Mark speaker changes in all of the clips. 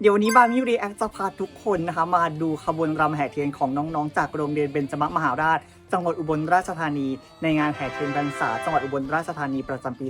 Speaker 1: เดี๋ยววันนี้บาร์มี่รีแอคจะพาทุกคนนะคะ มาดูขบวนรำแห่เทียนของน้องๆ จากโรงเรียนเบญจมมหาราช จังหวัดอุบลราชธานี ในงานแห่เทียนพรรษาจังหวัดอุบลราชธานีประจำปี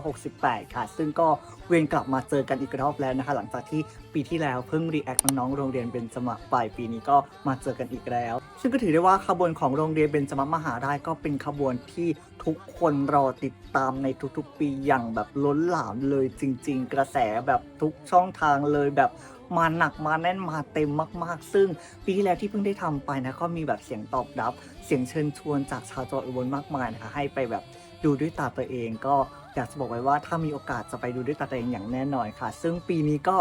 Speaker 1: 2568 ค่ะ ซึ่งก็เวียนกลับมาเจอกันอีกรอบแล้วนะคะ หลังจากที่ปีที่แล้วเพิ่งรีแอคน้องๆโรงเรียนเบญจมไปปีนี้ก็มาเจอกันอีกแล้ว ซึ่งก็ถือได้ว่าขบวนของโรงเรียนเบญจมมหาราชก็เป็นขบวนที่ทุกคนรอติดตามในทุกๆ ปีอย่างแบบล้นหลามเลยจริง ๆ กระแสแบบทุกช่องทางเลยแบบ มาหนักมาแน่นมาเต็มมาก ๆ ซึ่งปีที่แล้วที่เพิ่งได้ทำไปนะก็มีแบบเสียงตอบรับ เสียงเชิญชวนจากชาวจังหวัดอุบลมากมายนะคะให้ไปแบบดูด้วยตาตัวเองก็อยากจะบอกไว้ว่าถ้ามีโอกาสจะไปดูด้วยตาตัวเองอย่างแน่นอนค่ะ ซึ่งปีนี้ก็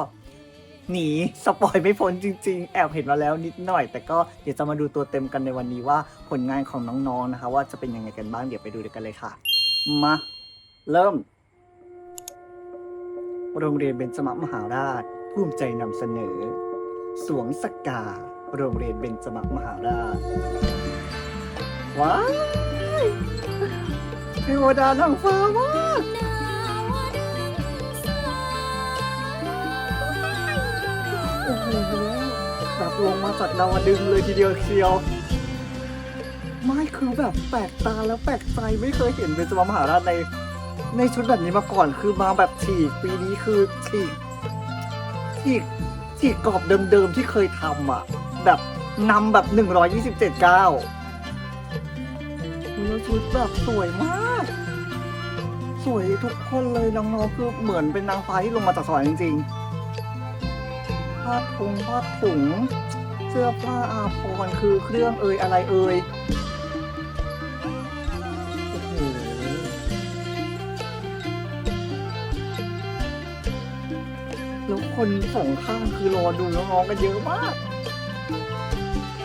Speaker 1: หนีสปอยไม่พ้นจริง ๆ แอบเห็นมาแล้วนิดหน่อย แต่ก็เดี๋ยวจะมาดูตัวเต็มกันในวันนี้ว่าผลงานของน้องๆนะคะ ว่าจะเป็นยังไงกันบ้างเดี๋ยวไปดูด้วยกันเลยค่ะ มา เริ่ม โรงเรียนเบญจมมหาราช ภูมิใจนำเสนอ สวงสกาโรงเรียนเบญจมมหาราช ว้ายเทวดานางฟ้ามากโอ้โหแบบลงมาจากดาวดึงส์เลยทีเดียวเชียว ไม่คือแบบแปลกตาแล้วแปลกใจไม่เคยเห็นเบญจมมหาราชในในชุดแบบนี้มาก่อนคือมาแบบฉีกปีนี้คือฉีก ฉีกฉีกกรอบเดิมๆที่เคยทำอะ แบบนำแบบ127ก้าแล้วชุดแบบสวยมาก สวยทุกคนเลยน้องๆคือเหมือนเป็นนางฟ้าที่ลงมาจากสวรรค์จริงๆผ้าทุงผ้าถุง เสื้อผ้าอาภรณ์คือเครื่องเอ่ยอะไรเอ่ย คนสองข้างคือรอดูน้องๆกันเยอะมาก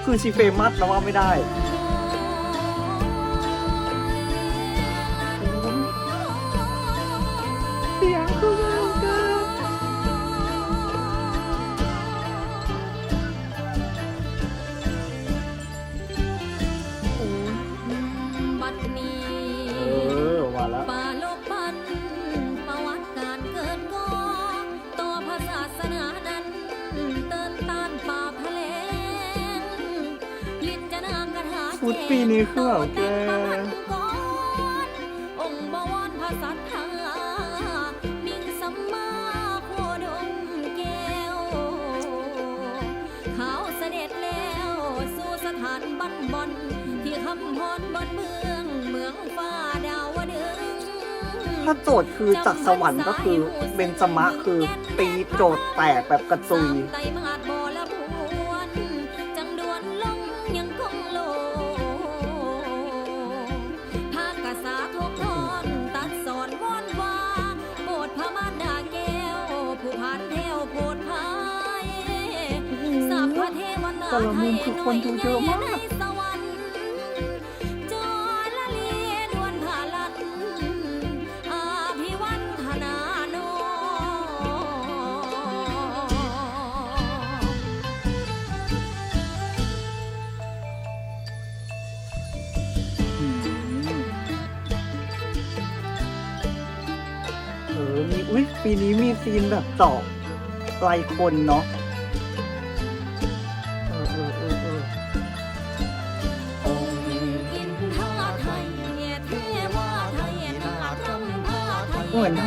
Speaker 1: คือชีเฟมัสนะว่าไม่ได้
Speaker 2: ปีนี้
Speaker 1: คือแบบแก
Speaker 2: องค์บวรพระสัทธามิ่งสัมมาโคดมแก้วเขาเสด็จแล้วสู่สถานบันบอนที่คำพรบนเมืองเมืองฟ้าดาวดึง
Speaker 1: ถ้าโจทย์คือจากสวรรค์ก็คือเบนจมะคือตีโจทย์แตกแบบกระจุย
Speaker 2: แต่
Speaker 1: ละมุมคือคนดูเยอะมากเออมีอุ้ยปีนี้มีซีนแบบเจาะลคนเนาะ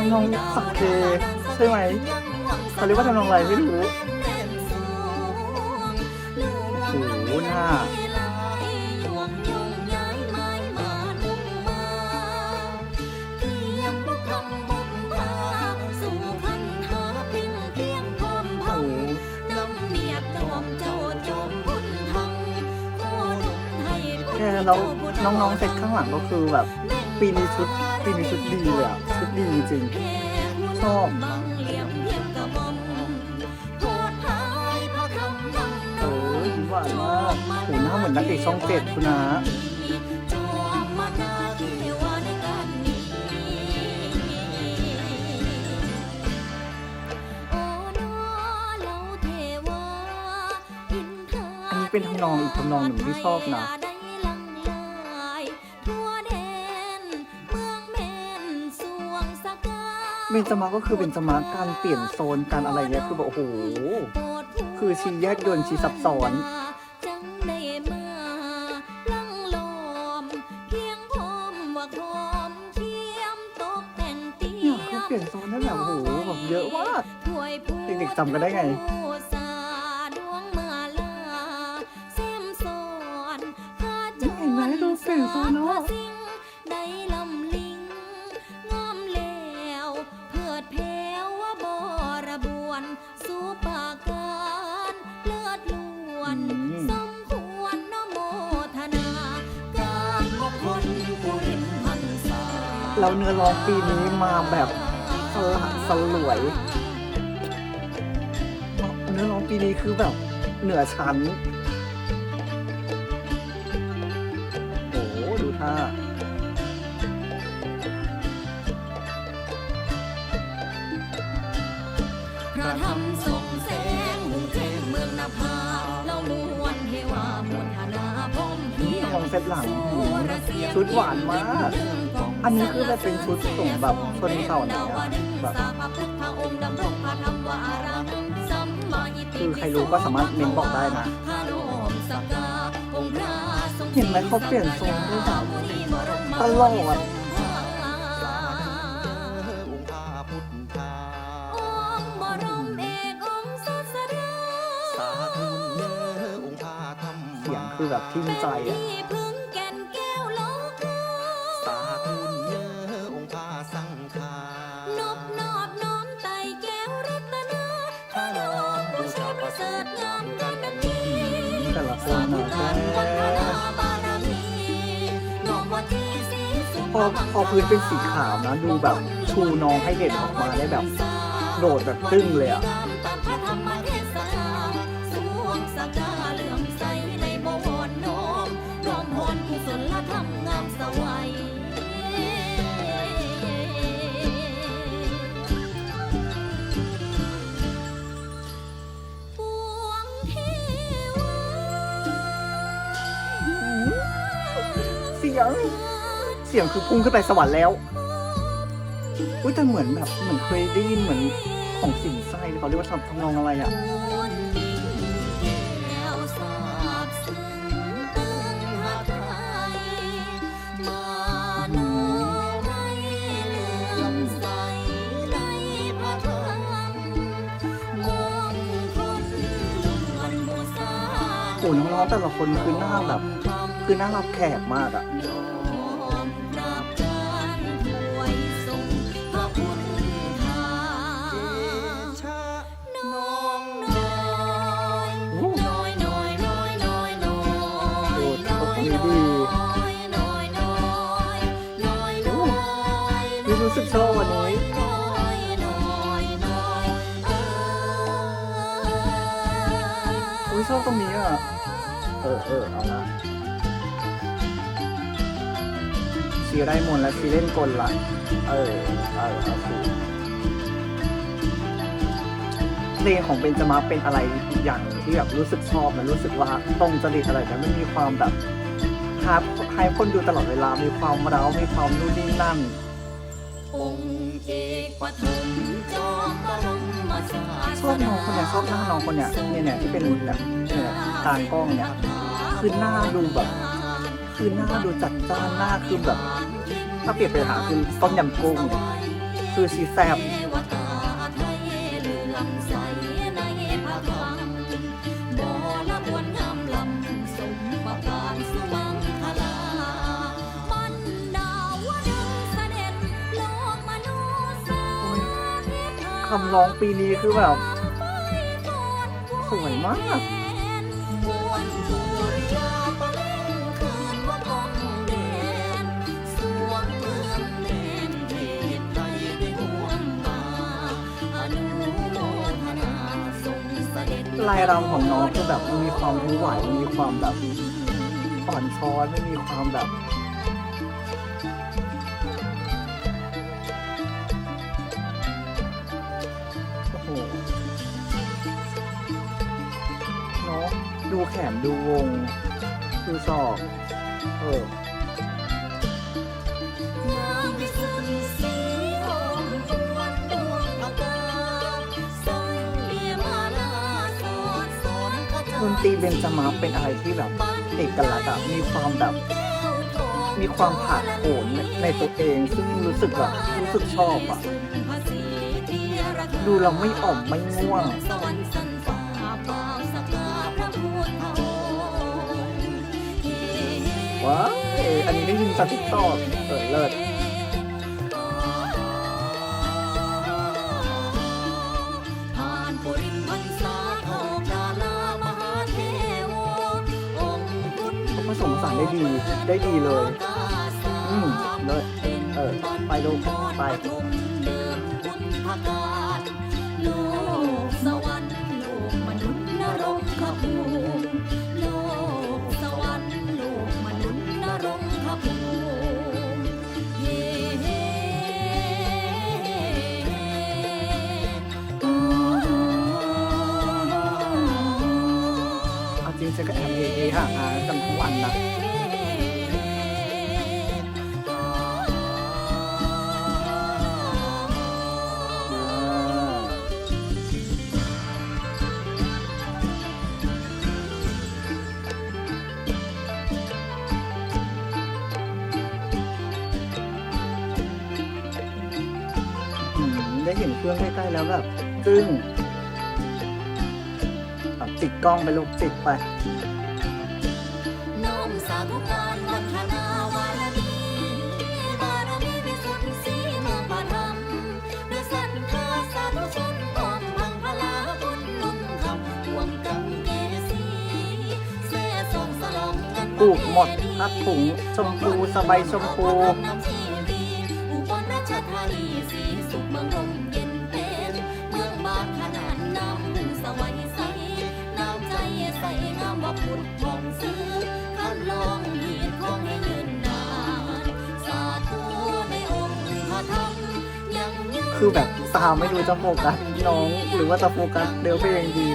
Speaker 1: ำนองสักเคใช่ไหมเขาเรียกว่าทำนองอะไรไม่รู้โอ้โหหน้าโอ้โห
Speaker 2: น้ำเมียดดอมเจ้าจอมพุนทังโคดุมให้
Speaker 1: แล้วน้องๆเซตข้างหลังก็คือแบบ ปีนี้ชุดปีนี้ชุดดีเลยอะชุดดีจริง ชอบ
Speaker 2: มเพียงกระหม่อมโพดพายพระคำนำ
Speaker 1: เออยิ้มหวานมากโหหน้าเหมือนนักเอกช่องเจ็ดคุณนะ
Speaker 2: การนี้โอ้นอเหล่าเทวาอินทรา
Speaker 1: อันนี้เป็นทำนองอีกทำนองหนึ่งที่ชอบนะ
Speaker 2: เมืองแม่นสวงสกาเบนจมาก็คือเบนจมาการเปลี่ยนโซนการอะไรเนี้ยคือแบบโอ้โห คือชีแยกยนต์ชีซับซ้อน
Speaker 1: เนี่
Speaker 2: ยเขาเปลี่ยนโซนได้แบบโอ้โหแบบเยอะมากเด็กๆจำกันได้ไง
Speaker 1: แล้วเนื้อร้
Speaker 2: องปีนี้มาแบบสละสลวย เนื้อร้องปีนี้คือแบบเหนือชั้นโอ้โหดูท่า
Speaker 1: พระธรรมทรงแสงมุ่งเทพเมืองนภาเล่าล้วนเทวามวลธนาพรหมเพียง
Speaker 2: ลองเซตหลังชุดหวานมาก อันนี้คือแบบเป็นชุดของแบบชนเผ่าไหนอะแบบคือใครรู้ก็สามารถเมนบอกได้นะ เห็นไหมเขาเปลี่ยนทรงด้วยแบบตลอด
Speaker 1: เอกองค์ศาสดา
Speaker 3: สาธุเนอองค์อาธรรม
Speaker 2: เสียงคือแบบทิ่มใจอะ
Speaker 1: พื้น
Speaker 3: เป็น
Speaker 1: สีขา
Speaker 2: วนะ ดูแบบชูน้องให้เด่นออกมาได้แบบ โดดแบบตึ้งเลยอะ
Speaker 1: สียง
Speaker 2: คือพุ่งขึ้นไปสวรรค์แล้วอุ้ยแต่เหมือนแบบเหมือนเคยได้ยินเหมือนของสินไส้เขาเรียกว่าทำนองอะไรอะ
Speaker 1: แก้วสาบซึ้งตึงหาไทยมาโนไทยเลื่อมใสในพระธรรมมงคลล้วนบูชา
Speaker 2: โอ้น้องๆแต่ละคนคือหน้าแบบ คือหน้ารับแขกมากอะ สึกชอบวันนี้
Speaker 1: อุ้ย
Speaker 2: ชอบตรงนี้อะ เออเออเอาละชีได้มนและชีเล่นกลละเออ เออเอาสิเพลงของเบนจมาเป็นอะไรอีกอย่างที่แบบรู้สึกชอบนะรู้สึกว่าตรงจริตอะไรแต่ไม่มีความแบบฮาร์ดให้คนดูตลอดเวลา มีความเร้า มีความนู่นนี่นั่น ชอบน้องคนเนี้ยชอบหน้าน้องคนเนี้ยเนี่ยเนี่ยที่เป็นแบบเนี่ยตางกล้องเนี่ยคือหน้าดูแบบคือหน้าดูจัดจ้านหน้าคือแบบ ถ้าเปรียบไปหาคือต้มยำกุ้งเนี่ยคือซีแซบ
Speaker 1: ทำร้
Speaker 2: องปีนี้คือแบบ สวยมาก
Speaker 1: ลายรำ
Speaker 2: ของน้องคือแบบมีความผู้ไหวมีความแบบอ่อนช้อยไม่มีความแบบ แขนดูวง ดูศอกเออ
Speaker 1: ดนตรีเบนจมาเป็นอะไรที่แบบเอกลักษณ์มีความแบบ มีความผาดโผนในตัวเอง ซึ่งรู้สึกแบบรู้สึกชอบอะดูเราไม่อ่อมไม่ง่วง
Speaker 2: ว้า
Speaker 1: วอันนี้ได้ยินจากทิกตอกเออเลิศ
Speaker 2: ผ่านปุริมพรรษาโทกาลามหาเทโวองค์พุทธ
Speaker 1: ผสมผสานได้ดี ได้ดีเลย อืมเลิศเออ ไปลูกไป
Speaker 2: ทุมเดิมบุญพกาศโลกสว
Speaker 1: ห่างหากันทุกวันนะอืมได้เห็นเครื่องใกล้ๆแล้วแบบจึ้งแบบจิกกล้องไปลูกจิกไป ปลูกหมดครับถุงชมพูสบายชมพู
Speaker 2: คือ
Speaker 1: แบบตาไม่ดูจะโฟกัสน้องหรือว่าจะโฟกัสเดี๋
Speaker 2: ยวไปเองดี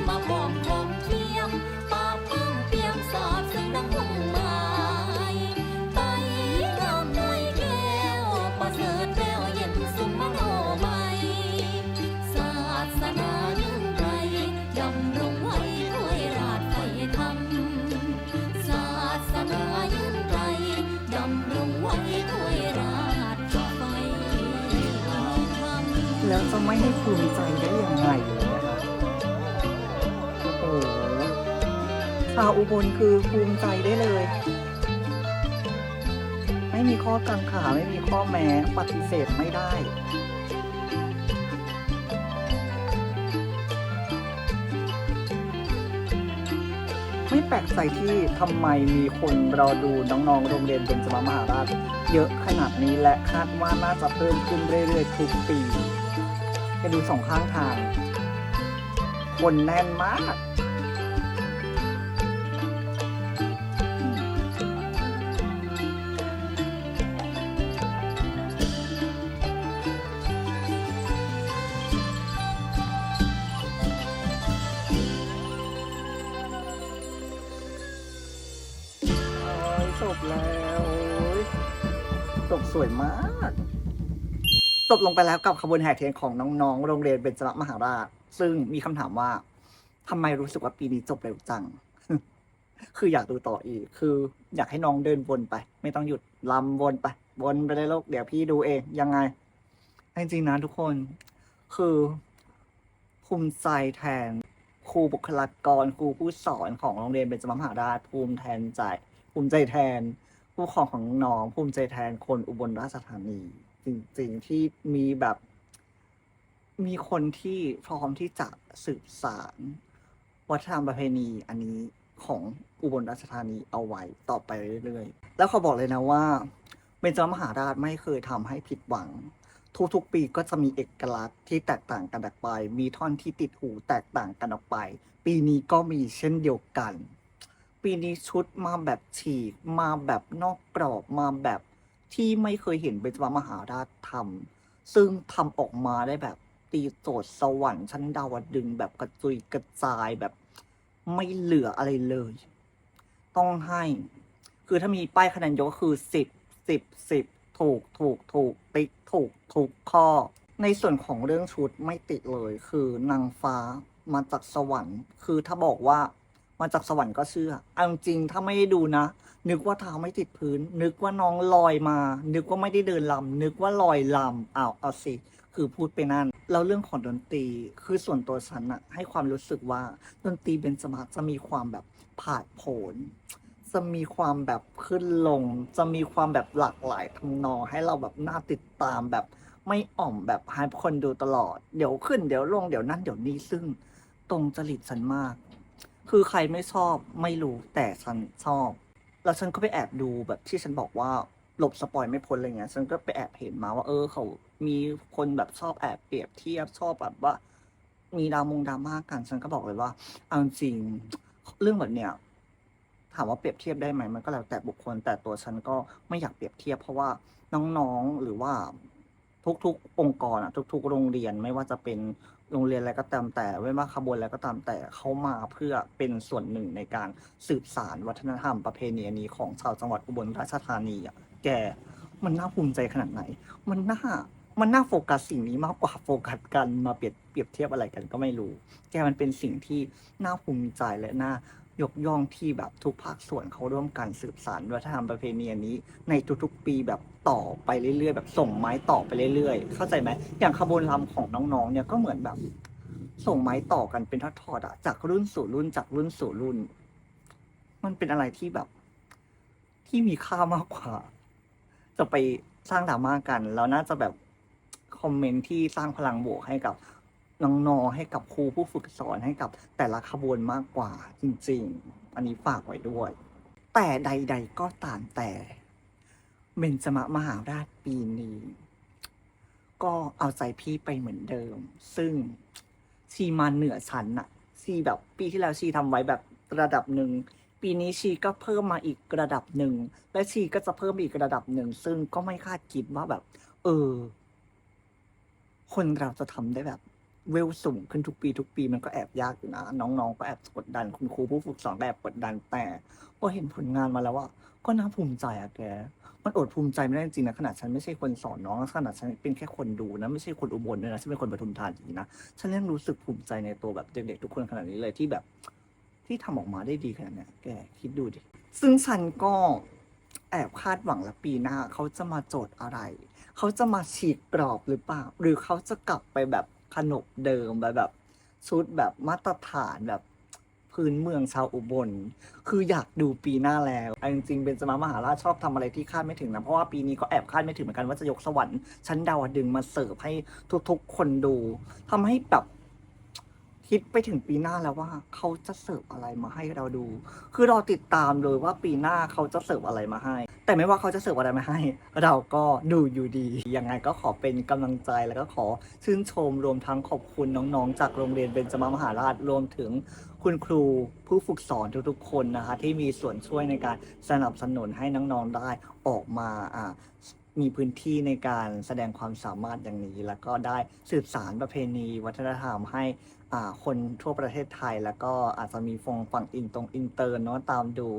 Speaker 2: าว
Speaker 1: อุบลคือภูมิใจได้เลย ไม่มีข้อกังขาไม่มีข้อแม้ปฏิเสธไม่ได้ไม่แปลกใจที่ทำไมมีคนรอดูน้องๆ โรงเรียนเบญจมามหาราช เยอะขนาดนี้และคาดว่าน่าจะเพิ่มขึ้นเรื่อยๆ ทุกปีไปดูสองข้างทาง คนแน่นมาก แล้วโอ้ยจบสวยมากจบลงไปแล้วกับขบวนแห่เทียนของน้องๆ โรงเรียนเบญจมหาราช ซึ่งมีคำถามว่าทำไมรู้สึกว่าปีนี้จบเร็วจัง คืออยากดูต่ออีก คืออยากให้น้องเดินวนไป ไม่ต้องหยุดลำวนไป วนไปเลยลูกเดี๋ยวพี่ดูเอง ยังไง จริงๆนะทุกคน คือภูมิใจแทนครูบุคลากรครูผู้สอนของโรงเรียนเบญจมหาราชภูมิแทนใจ ภูมิใจแทน ผู้ปกครองของน้องภูมิใจแทนคนอุบลราชธานี จริงๆที่มีแบบ มีคนที่พร้อมที่จะสืบสาร วัฒนธรรมประเพณีอันนี้ของอุบลราชธานีเอาไว้ต่อไปเรื่อยๆ แล้วเขาบอกเลยนะว่าเบญจมหาราชไม่เคยทำให้ผิดหวัง ทุกๆ ปีก็จะมีเอกลักษณ์ที่แตกต่างกันออกไป มีท่อนที่ติดหูแตกต่างกันออกไป ปีนี้ก็มีเช่นเดียวกัน ปีนี้ชุดมาแบบฉีก มาแบบนอกกรอบมาแบบที่ไม่เคยเห็นเบญจมหาราชทำซึ่งทำออกมาได้แบบตีโจทย์สวรรค์ชั้นดาวดึงแบบกระจุยกระจายแบบไม่เหลืออะไรเลย ต้องให้ คือถ้ามีป้ายคะแนนยกก็คือสิบสิบสิบถูกถูกถูกติ๊กถูกถูกข้อ ในส่วนของเรื่องชุดไม่ติดเลย คือนางฟ้ามาจากสวรรค์ คือถ้าบอกว่า มาจากสวรรค์ก็เชื่อเอาจริงถ้าไม่ได้ดูนะ นึกว่าเท้าไม่ติดพื้น นึกว่าน้องลอยมา นึกว่าไม่ได้เดินลำนึกว่าลอยลำอ้าวเอาสิคือพูดไปนั่นแล้วเรื่องของดนตรีคือส่วนตัวฉันอะให้ความรู้สึกว่าดนตรีเบนจมาจะมีความแบบผาดโผนจะมีความแบบขึ้นลง จะมีความแบบหลากหลายทำนองให้เราแบบน่าติดตามแบบไม่อ่อมแบบให้คนดูตลอด เดี๋ยวขึ้นเดี๋ยวลงเดี๋ยวนั่นเดี๋ยวนี้ซึ่งตรงจริตฉันมาก คือใครไม่ชอบไม่รู้แต่ฉันชอบ แล้วฉันก็ไปแอบดูแบบที่ฉันบอกว่าหลบสปอยไม่พ้นอะไรเงี้ยฉันก็ไปแอบเห็นมาว่า เออเขามีคนแบบชอบแอบเปรียบเทียบชอบแบบว่า มีดามงดราม่ากัน ฉันก็บอกเลยว่าเอาจริงเรื่องแบบเนี้ยถามว่าเปรียบเทียบได้ไหมมันก็แล้วแต่บุคคล แต่ตัวฉันก็ไม่อยากเปรียบเทียบ เพราะว่าน้องๆหรือว่าทุกๆองค์กรอะทุก ๆ โรงเรียนไม่ว่าจะเป็น โรงเรียนอะไรก็ตามแต่ไม่ว่าขบวนอะไรก็ตามแต่เขามาเพื่อเป็นส่วนหนึ่งในการสืบสารวัฒนธรรมประเพณีนนี้ของชาวจังหวัดอุบลราชธานีอะแกมันน่าภูมิใจขนาดไหน มันน่ามันน่าโฟกัสสิ่งนี้มากกว่าโฟกัสกันมาเปรียบเปรียบเทียบอะไรกันก็ไม่รู้ แกมันเป็นสิ่งที่น่าภูมิใจและน่า ยกย่องที่แบบทุกภาคส่วนเขาร่วมกันสืบสานวัฒนธรรมประเพณีอันนี้ ในทุกๆปีแบบต่อไปเรื่อยๆ แบบส่งไม้ต่อไปเรื่อยๆ เข้าใจไหมอย่างขบวนรำของน้องๆ เนี่ยก็เหมือนแบบ ส่งไม้ต่อกันเป็นทอดๆอะจากรุ่นสู่รุ่นจากรุ่นสู่รุ่น มันเป็นอะไรที่แบบ ที่มีค่ามากกว่า จะไปสร้างดราม่ากัน แล้วน่าจะแบบคอมเมนต์ที่สร้างพลังบวกให้กับ น้องๆให้กับครูผู้ฝึกสอนให้กับแต่ละขบวนมากกว่าจริงๆ อันนี้ฝากไว้ด้วย แต่ใด ๆ ก็ตามแต่เบญจมมหาราชปีนี้ ก็เอาใจพี่ไปเหมือนเดิม ซึ่งชีมาเหนือชั้นอะชีแบบปีที่แล้วชีทำไว้แบบระดับหนึ่งปีนี้ชีก็เพิ่มมาอีกระดับหนึ่ง และชีก็จะเพิ่มอีกระดับหนึ่ง ซึ่งก็ไม่คาดคิดว่าแบบ เออ คนเราจะทำได้แบบ เวลสูงขึ้นทุกปีทุกปีมันก็แอบยากอยู่นะน้องๆ ก็แอบกดดันคุณครูผู้ฝึกสอนแอบกดดันแต่พอเห็นผลงานมาแล้วว่าก็น่าภูมิใจอะแกมันอดภูมิใจไม่ได้จริงนะขนาดฉันไม่ใช่คนสอนน้องขนาดฉันเป็นแค่คนดูนะไม่ใช่คนอุบลด้วยนะฉันเป็นคนปทุมธานีนะฉันยังรู้สึกภูมิใจในตัวแบบเด็กๆทุกคนขนาดนี้เลยที่แบบ ที่ทำออกมาได้ดีขนาดนี้แกคิดดูดิซึ่งฉันก็แอบคาดหวังละปีหน้าเขาจะมาโจทย์อะไร เขาจะมาฉีกกรอบหรือเปล่า หรือเขาจะกลับไปแบบ ขนบเดิมแบบแบบชุดแบบมาตรฐานแบบพื้นเมืองชาวอุบล คืออยากดูปีหน้าแล้วจริงๆเบนจมามหาราชชอบทำอะไรที่คาดไม่ถึงนะ เพราะว่าปีนี้ก็แอบคาดไม่ถึงเหมือนกันว่าจะยกสวรรค์ชั้นดาวดึงมาเสิร์ฟให้ทุกๆ คนดูทำให้แบบคิดไปถึงปีหน้าแล้วว่า เขาจะเสิร์ฟอะไรมาให้เราดู คือเราติดตามเลยว่าปีหน้าเขาจะเสิร์ฟอะไรมาให้ แต่ไม่ว่าเขาจะเสิร์ฟอะไรมาให้ เราก็ดูอยู่ดี ยังไงก็ขอเป็นกำลังใจแล้วก็ขอชื่นชมรวมทั้งขอบคุณน้องๆ จากโรงเรียนเบญจมามหาราชรวมถึงคุณครูผู้ฝึกสอนทุกๆ คนนะคะ ที่มีส่วนช่วยในการสนับสนุนให้น้องๆได้ออกมาอ่ามีพื้นที่ในการแสดงความสามารถอย่างนี้ แล้วก็ได้สืบสารประเพณีวัฒนธรรมให้อ่าคนทั่วประเทศไทย แล้วก็อาจจะมีฟงฝั่งอินตรงอินเตอร์เนาะตามดู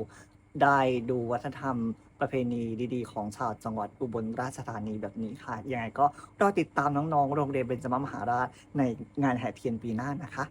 Speaker 1: ได้ดูวัฒนธรรม ประเพณีดีๆ ของชาวจังหวัดอุบลราชธานีแบบนี้ค่ะยังไงก็รอติดตามน้องๆ โรงเรียนเบญจมมหาราชในงานแห่เทียนปีหน้านะคะ